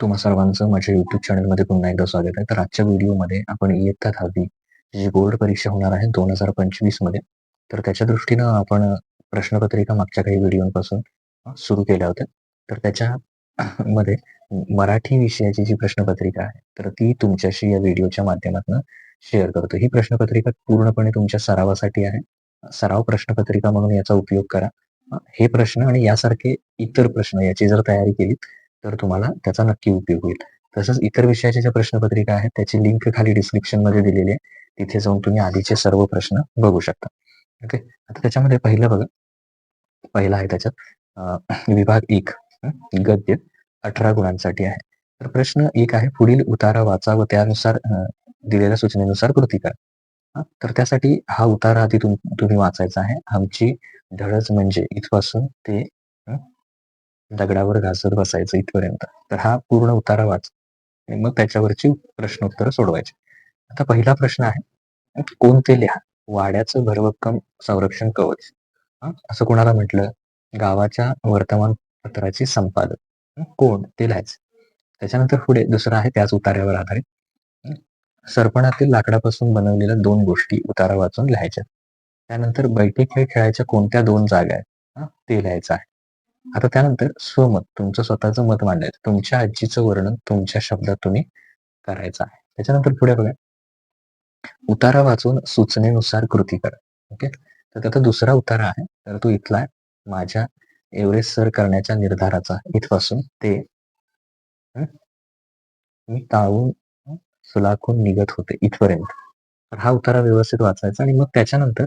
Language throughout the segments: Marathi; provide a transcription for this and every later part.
तुम्हा सर्वांचं माझ्या युट्यूब चॅनलमध्ये पुन्हा एकदा स्वागत आहे. तर आजच्या व्हिडिओमध्ये आपण इयत्ता दहावी जी बोर्ड परीक्षा होणार आहे दोन हजार पंचवीसमध्ये तर त्याच्या दृष्टीनं आपण प्रश्नपत्रिका मागच्या काही व्हिडिओपासून सुरू केल्या होत्या. तर त्याच्या मध्ये मराठी विषयाची जी प्रश्नपत्रिका आहे तर ती तुमच्याशी या व्हिडिओच्या माध्यमातून शेअर करतो. ही प्रश्नपत्रिका पूर्णपणे तुमच्या सरावासाठी आहे. सराव प्रश्नपत्रिका म्हणून याचा उपयोग करा. हे प्रश्न आणि यासारखे इतर प्रश्न याची जर तयारी केली तर तुम्हाला त्याचा नक्की उपयोग होईल. तसंच इतर विषयाच्या ज्या प्रश्नपत्रिका आहेत त्याची लिंक खाली डिस्क्रिप्शनमध्ये दिलेली आहे. तिथे जाऊन तुम्ही आधीचे सर्व प्रश्न बघू शकता. ओके आता त्याच्यामध्ये पहिलं बघा. पहिला आहे त्याच्यात विभाग एक गद्य अठरा गुणांसाठी आहे. तर प्रश्न एक आहे पुढील उतारा वाचा व त्यानुसार दिलेल्या सूचनेनुसार कृती करा तर त्यासाठी हा उतारा आधी तुम्ही वाचायचा आहे. आमची धडज म्हणजे इथपासून ते दगडावर घासत बसायचं इथपर्यंत. तर हा पूर्ण उतारा वाच. आणि मग त्याच्यावरची प्रश्नोत्तर सोडवायची. आता पहिला प्रश्न आहे कोणते लिहा? वाड्याचं भरभक्कम संरक्षण कवच. असं कोणाला म्हटलं? गावाच्या वर्तमानपत्राचे संपादक. कोण? ते लिहायचं. त्याच्यानंतर पुढे दुसरं आहे त्याच उतार्यावर आधारित. सरपणातील लाकडापासून बनवलेल्या दोन गोष्टी उतारा वाचून लिहायच्या. त्यानंतर बैठे खेळ खेळायच्या कोणत्या दोन जागा आहेत? ते लिहायचं आहे. आता त्यानंतर स्वमत तुमचं स्वतःचं मत मांडायचं. तुमच्या आजीचं वर्णन तुमच्या शब्दात तुम्ही करायचं आहे. त्याच्यानंतर पुढे बघा. उतारा वाचून सूचनेनुसार कृती करा. ओके? तर त्याचा दुसरा उतारा आहे तर तो इथला आहे. माझ्या एव्हरेस्ट सर करण्याच्या निर्धाराचा इथपासून ते मी ताळून सुलाखून निघत होते इथपर्यंत. तर हा उतारा व्यवस्थित वाचायचा आणि मग त्याच्यानंतर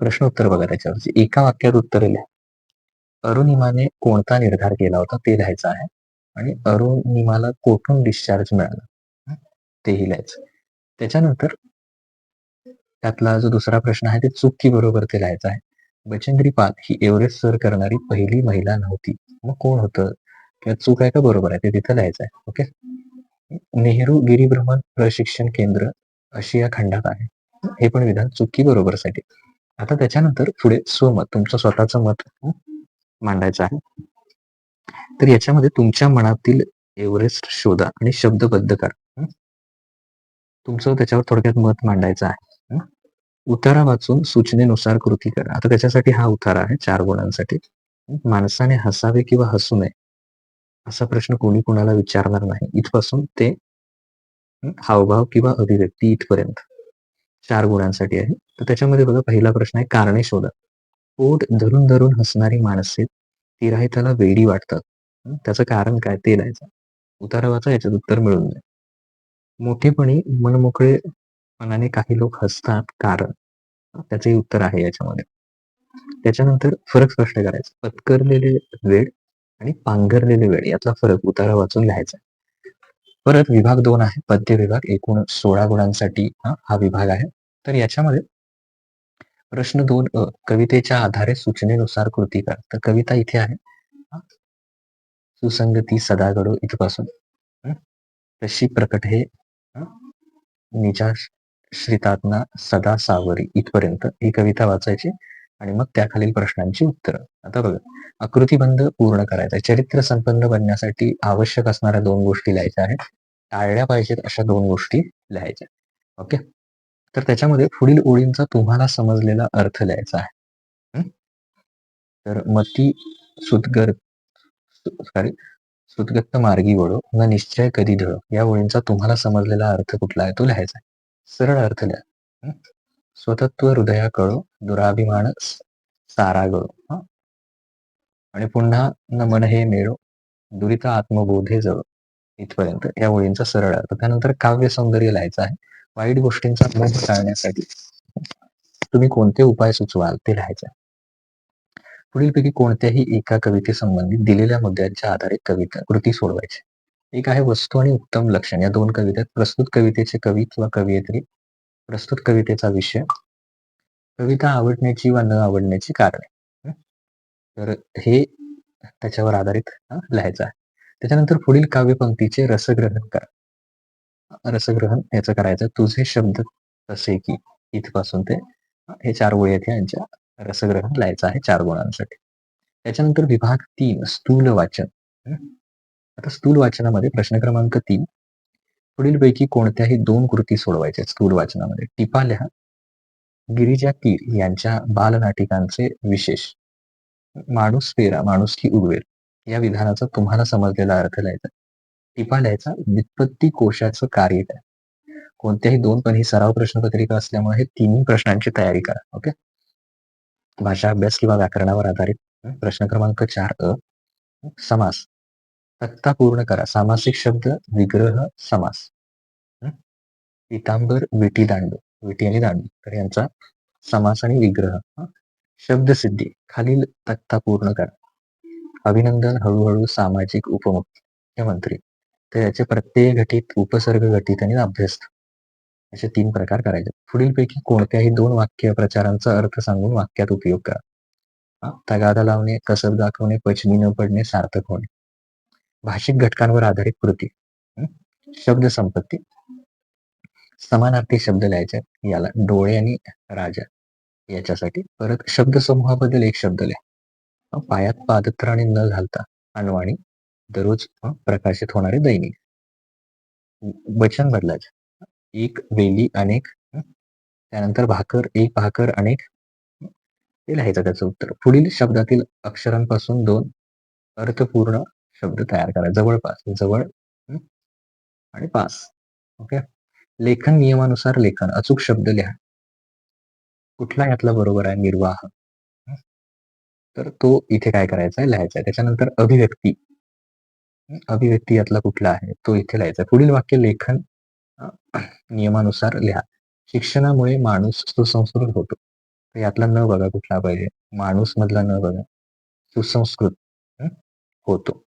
प्रश्न उत्तर बघा त्याच्यावरची एका वाक्यात उत्तर लिहा. अरुणिमाने कोणता निर्धार केला होता ते लिहायचं आहे. आणि अरुणिमाला कोठून डिस्चार्ज मिळाला? तेही लिहायचं. त्याच्यानंतर त्यातला जो दुसरा प्रश्न आहे ते चुकी बरोबर ते लिहायचं आहे. बचेंद्री पाल ही एव्हरेस्ट सर करणारी पहिली महिला नव्हती. मग कोण होतं? किंवा चूक आहे का बरोबर आहे? ते तिथं लिहायचं आहे ओके? नेहरू गिरीभ्रमण प्रशिक्षण केंद्र आशिया खंडात आहे. हे पण विधान चुकी बरोबर साठी. आता त्याच्यानंतर पुढे स्वमत तुमचं स्वतःचं मत. मांडायचं आहे. तर याच्यामध्ये तुमच्या मनातील एव्हरेस्ट शोधा आणि शब्दबद्ध करा तुमचं त्याच्यावर थोडक्यात मत मांडायचं आहे. उतारा वाचून सूचनेनुसार कृती करा. आता त्याच्यासाठी हा उतारा आहे चार गुणांसाठी. माणसाने हसावे किंवा हसू नये असा प्रश्न कोणी कोणाला विचारणार नाही. इथपासून ते हावभाव किंवा अभिव्यक्ती इथपर्यंत. चार गुणांसाठी आहे. तर त्याच्यामध्ये बघा पहिला प्रश्न आहे कारणे शोधा. पोट धरून धरून हसणारी माणसे ती त्याला वेडी वाटतात. त्याचं कारण काय ते लिहायचं. उतारावाचं याच्यात उत्तर मिळून जाईल. मोठेपणी मनमोकळे मनाने काही लोक हसतात कारण. त्याचे उत्तर आहे याच्यामध्ये. त्याच्यानंतर फरक स्पष्ट करायचा. पत्करलेले वेळ आणि पांघरलेले वेळ यातला फरक उतारा वाचून लिहायचा. परत विभाग दोन आहे. पद्य विभाग एकूण सोळा गुणांसाठी हा विभाग आहे. तर याच्यामध्ये प्रश्न दोन अ कवितेच्या आधारे सूचनेनुसार कृती कर. तर कविता इथे आहे. सुसंगती सदा घडो इथपासून तशी प्रकट हे? निजा श्रितात्मा सदा सावरी इथपर्यंत ही कविता वाचायची आणि मग त्याखालील प्रश्नांची उत्तर. आता बघा. आकृतीबंध पूर्ण करायचा. चरित्र संपन्न बनण्यासाठी आवश्यक असणाऱ्या दोन गोष्टी लिहायच्या आहेत. टाळल्या पाहिजेत अशा दोन गोष्टी लिहायच्या. ओके? तर त्याच्यामध्ये पुढील ओळींचा तुम्हाला समजलेला अर्थ लिहायचा आहे. तर मती सुदगर सॉरी सुदगत्त मार्गी वळो न निश्चय कधी धळो या ओळींचा तुम्हाला समजलेला अर्थ कुठला आहे तो लिहायचा आहे. सरळ अर्थ लिहा. स्वतत्व हृदया कळो दुराभिमान सारा गळो. आणि पुन्हा न मन हे मेळो दुरित आत्मबोधे जळो इथपर्यंत. या ओळींचा सरळ अर्थ. त्यानंतर काव्य सौंदर्य लिहायचं आहे. वाईट गोष्टींचा मोह टाळण्यासाठी तुम्ही कोणते उपाय सुचवाल ते लिहायचे. पुढीलपैकी कोणत्याही एका कवितेसंबंधित दिलेल्या मुद्द्यांच्या आधारे कविता कृती सोडवायची. एक आहे वस्तू आणि उत्तम लक्षण. या दोन कवितेत प्रस्तुत कवितेचे कवी किंवा कवयित्री प्रस्तुत कवितेचा विषय कविता आवडण्याची वा न आवडण्याची कारणे. तर हे त्याच्यावर आधारित लिहायचं आहे. त्याच्यानंतर पुढील काव्यपंक्तीचे रसग्रहण करा. रसग्रहण याचं करायचं. तुझे शब्द तसे की इथपासून ते हे चार ओळी आहेत यांच्या. रसग्रहण लिहायचं आहे चार गुणांसाठी. त्याच्यानंतर विभाग तीन स्थूल वाचन. आता स्थूल वाचनामध्ये प्रश्न क्रमांक तीन. पुढीलपैकी कोणत्याही दोन कृती सोडवायच्या स्थूल वाचनामध्ये. टिपा लिहा. गिरिजा कीर यांच्या बालनाटिकांचे विशेष. माणूस पेरा माणूस की उगवेल. या विधानाचा तुम्हाला समजलेला अर्थ लिहायचा टिपा व्युत्पत्ती कोशाचं कार्य काय कोणत्याही दोन पण ही सराव प्रश्नपत्रिका असल्यामुळे हे तिन्ही प्रश्नांची तयारी करा ओके? भाषा अभ्यास किंवा व्याकरणावर आधारित प्रश्न क्रमांक चार अ समास. तक्ता पूर्ण करा. सामासिक शब्द विग्रह समास. पितांबर विटी दांडू. विटी आणि दांडू. तर यांचा समास आणि विग्रह. शब्दसिद्धी. खालील तक्ता पूर्ण करा. अभिनंदन हळूहळू सामाजिक उपमुख्यमंत्री तर याचे प्रत्येक घटित उपसर्ग घटित आणि अभ्यस्त. असे तीन प्रकार करायचे. पुढीलपैकी कोणत्याही दोन वाक्य प्रचारांचा अर्थ सांगून वाक्यात उपयोग करा. तगादा लावणे कसर दाखवणे पचनी न पडणे सार्थक होणे. भाषिक घटकांवर आधारित कृती. शब्द संपत्ती. समानार्थी शब्द लिहायचे. याला डोळे आणि राजा. याच्यासाठी परत शब्द समूहाबद्दल एक शब्द लिहा. पायात पादत्राणे न घालता अनवाणी दररोज प्रकाशित होणारे दैनिक. वचन बदलायचं. एक वेली अनेक त्यानंतर भाकर एक भाकर अनेक ते लिहायचं त्याचं उत्तर. पुढील शब्दातील अक्षरांपासून दोन अर्थपूर्ण शब्द तयार करा. जवळपास जवळ आणि पास. ओके? लेखन नियमानुसार लेखन. अचूक शब्द लिहा. कुठला यातला बरोबर आहे? निर्वाह. तर तो इथे काय करायचा आहे? लिहायचा आहे. त्याच्यानंतर अभिव्यक्ती. अभिव्यक्ती यातला कुठला आहे तो इथे लिहायचा पुढील वाक्य लेखन नियमानुसार लिहा. शिक्षणामुळे माणूस सुसंस्कृत होतो. तर यातला न बघा कुठला पाहिजे. माणूस मधला न बघा. सुसंस्कृत होतो.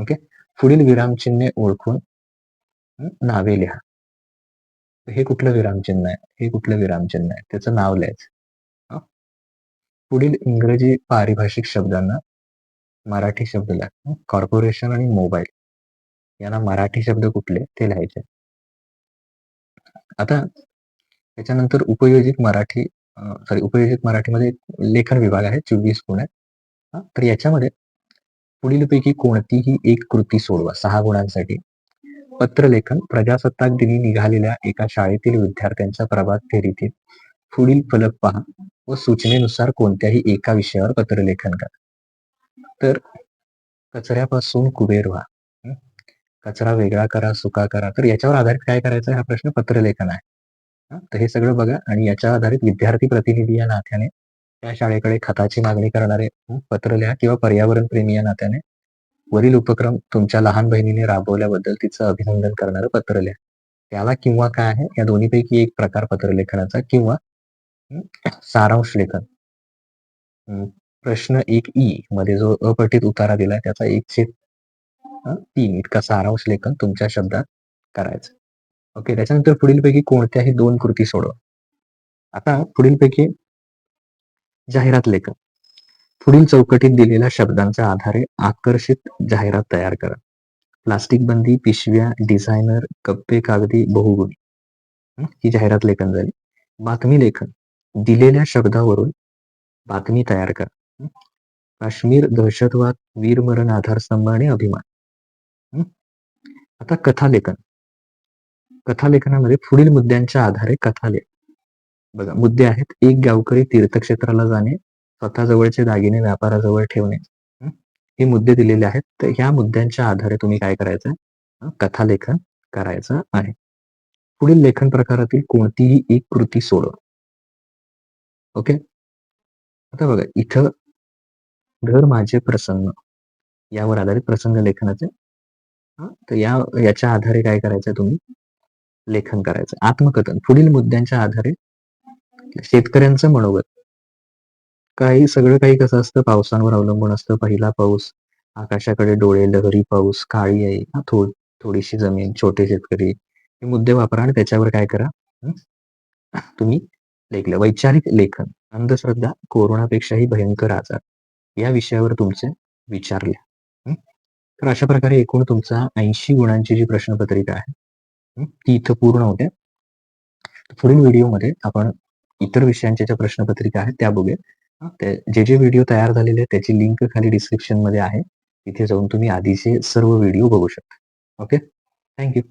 ओके? पुढील विरामचिन्हे ओळखून नावे लिहा. हे कुठलं विरामचिन्ह आहे? हे कुठलं विरामचिन्ह आहे? त्याचं नाव लिहायचं. पुढील इंग्रजी पारिभाषिक शब्दांना मराठी शब्द लागतो कॉर्पोरेशन आणि मोबाईल यांना मराठी शब्द कुठले? ते लिहायचे. आता त्याच्यानंतर उपयोजित मराठी सॉरी उपयोजित मराठीमध्ये लेखन विभाग आहे चोवीस गुण आहे तर याच्यामध्ये पुढीलपैकी कोणतीही एक कृती सोडवा सहा गुणांसाठी. पत्रलेखन प्रजासत्ताक दिनी निघालेल्या एका शाळेतील विद्यार्थ्यांच्या प्रभात फेरीतील पुढील फलक पहा व सूचनेनुसार कोणत्याही एका विषयावर पत्रलेखन करा. तर कचऱ्यापासून कुबेर व्हा. कचरा वेगळा करा सुका करा. तर याच्यावर आधारित काय करायचं? हा प्रश्न पत्रलेखन आहे. तर हे सगळं बघा आणि याच्या आधारित विद्यार्थी प्रतिनिधी या नात्याने त्या शाळेकडे खताची मागणी करणारे पत्र लिहा किंवा पर्यावरण प्रेमी या नात्याने. वरील उपक्रम तुमच्या लहान बहिणीने राबवल्याबद्दल तिचं अभिनंदन करणारं पत्र लिहा. त्याला किंवा काय आहे? या दोन्हीपैकी एक प्रकार पत्रलेखनाचा किंवा सारांश लेखन. प्रश्न एक ई मध्ये जो अपठित उतारा दिलाय त्याचा एक छेद तीन. इतका सारांश लेखन तुमच्या शब्दात करायचं. ओके त्याच्यानंतर पुढीलपैकी कोणत्याही दोन कृती सोडवा? आता पुढीलपैकी जाहिरात लेखन. पुढील चौकटीत दिलेल्या शब्दांच्या आधारे आकर्षित जाहिरात तयार करा. प्लास्टिक बंदी पिशव्या डिझायनर कप्पे कागदी बहुगुणी. ही जाहिरात लेखन झाली. बातमी लेखन. दिलेल्या शब्दावरून बातमी तयार करा. काश्मीर दहशतवाद वीरमरण आधारस्तंभ आणि अभिमान. आता कथालेखन. कथालेखनामध्ये पुढील मुद्द्यांच्या आधारे कथालेख. बघा मुद्दे आहेत एक गावकरी तीर्थक्षेत्राला जाणे स्वतः जवळचे दागिने व्यापाराजवळ ठेवणे. हे? मुद्दे दिलेले आहेत तर ह्या मुद्द्यांच्या आधारे तुम्ही काय करायचं? कथालेखन करायचं आहे. पुढील लेखन प्रकारातील कोणतीही एक कृती सोडव. ओके? आता बघा इथं घर माझे प्रसन्न. यावर आधारित प्रसंग लेखनाचे तर या याच्या आधारे काय करायचं तुम्ही? लेखन करायचं आत्मकथन पुढील मुद्द्यांच्या आधारे शेतकऱ्यांचं मनोगत. काही सगळं काही कसं असतं? पावसांवर अवलंबून असतं. पहिला पाऊस आकाशाकडे डोळे लहरी पाऊस काळी आई थो थोडीशी जमीन छोटे शेतकरी. हे मुद्दे वापरा आणि त्याच्यावर काय करा? तुम्ही लेखलं. वैचारिक लेखन अंधश्रद्धा कोरोनापेक्षाही भयंकर आजार. या विषयावर तुमचे विचार लिहा हं? तर अशा प्रकारे एकूण तुमचा ऐंशी गुणांची जी प्रश्नपत्रिका आहे ती इथं पूर्ण होते पुढील व्हिडिओमध्ये आपण इतर विषयांच्या ज्या प्रश्नपत्रिका आहेत त्या बघूया ते जे जे व्हिडिओ तयार झालेले आहेत त्याची लिंक खाली डिस्क्रिप्शनमध्ये आहे तिथे जाऊन तुम्ही आधीचे सर्व व्हिडिओ बघू शकता. ओके. Thank you.